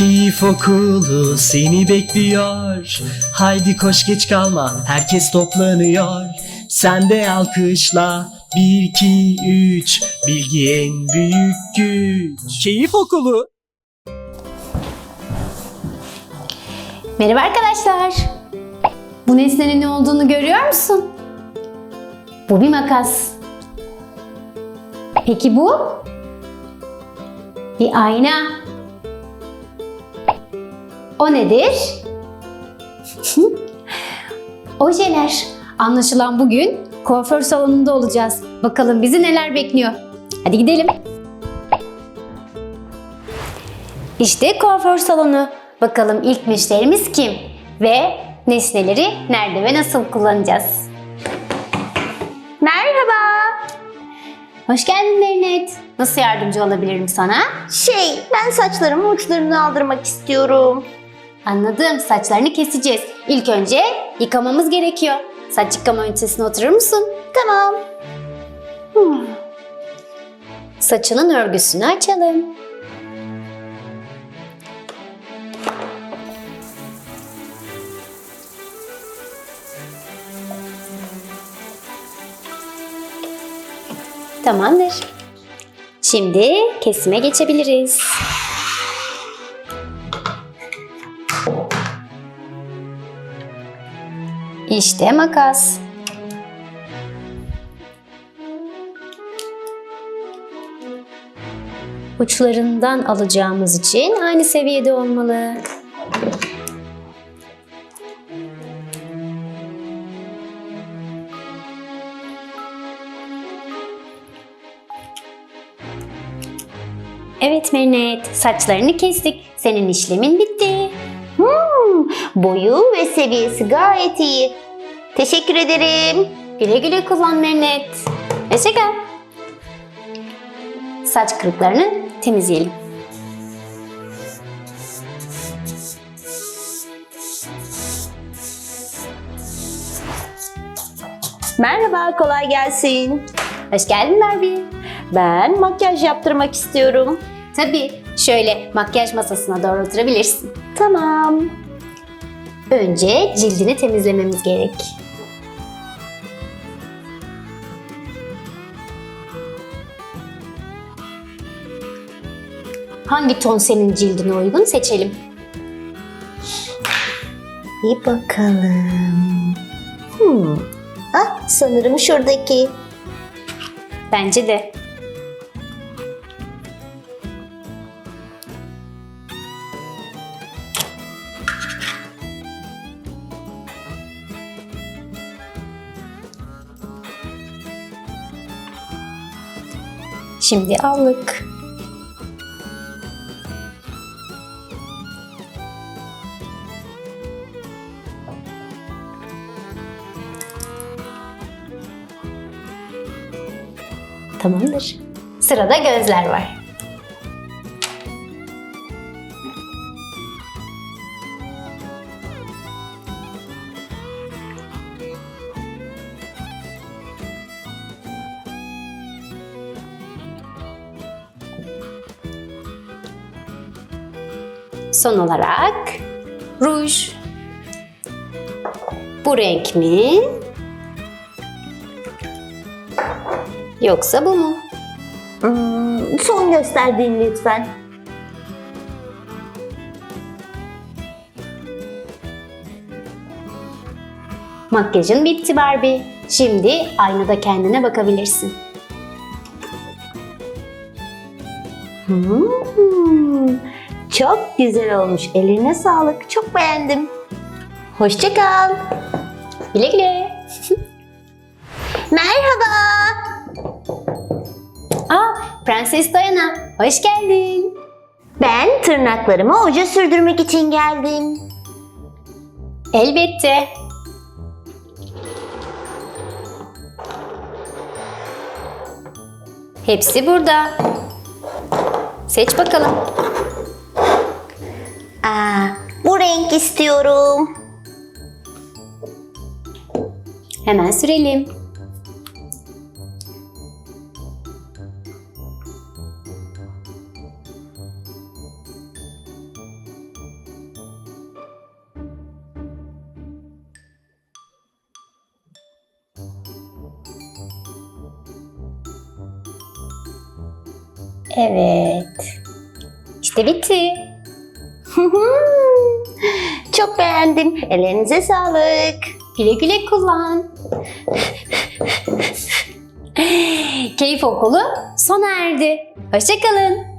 Keyif okulu seni bekliyor. Haydi koş geç kalma, herkes toplanıyor. Sen de alkışla. 1 2 3 Bilgi en büyük güç. Keyif okulu. Merhaba arkadaşlar. Bu nesnenin ne olduğunu görüyor musun? Bu bir makas. Peki bu? Bir ayna. O nedir? Ojeler. Anlaşılan bugün kuaför salonunda olacağız. Bakalım bizi neler bekliyor. Hadi gidelim. İşte kuaför salonu. Bakalım ilk müşterimiz kim? Ve nesneleri nerede ve nasıl kullanacağız? Merhaba. Hoş geldin Merinet. Nasıl yardımcı olabilirim sana? Şey, ben saçlarımın uçlarını aldırmak istiyorum. Anladım. Saçlarını keseceğiz. İlk önce yıkamamız gerekiyor. Saç yıkama ünitesine oturur musun? Tamam. Hmm. Saçının örgüsünü açalım. Tamamdır. Şimdi kesime geçebiliriz. İşte makas. uçlarından alacağımız için aynı seviyede olmalı. Evet Merinet, saçlarını kestik. Senin işlemin bitti. Hmm, boyu ve seviyesi gayet iyi. Teşekkür ederim. Güle güle kullan Merinet. Hoşçakal. Saç kırıklarını temizleyelim. Merhaba, kolay gelsin. Hoş geldin Barbie. Ben makyaj yaptırmak istiyorum. Tabii şöyle makyaj masasına doğru oturabilirsin. Tamam. Önce cildini temizlememiz gerek. Hangi ton senin cildine uygun seçelim. Bir bakalım. Hmm. Ah, sanırım şuradaki. Bence de. Şimdi allık. Tamamdır. Sırada gözler var. Son olarak ruj. Bu renk mi? Yoksa bu mu? Hmm, son gösterdiğin lütfen. Makyajın bitti Barbie. Şimdi aynada kendine bakabilirsin. Hmm, çok güzel olmuş. Eline sağlık. Çok beğendim. Hoşça kal. Güle güle. Merhaba. Prenses Diana, hoş geldin. Ben tırnaklarıma oje sürdürmek için geldim. Elbette. Hepsi burada. Seç bakalım. Aa, bu renk istiyorum. Hemen sürelim. Evet. İşte bitti. Çok beğendim. Ellerinize sağlık. Güle güle kullan. Keyif okulu sona erdi. Hoşçakalın.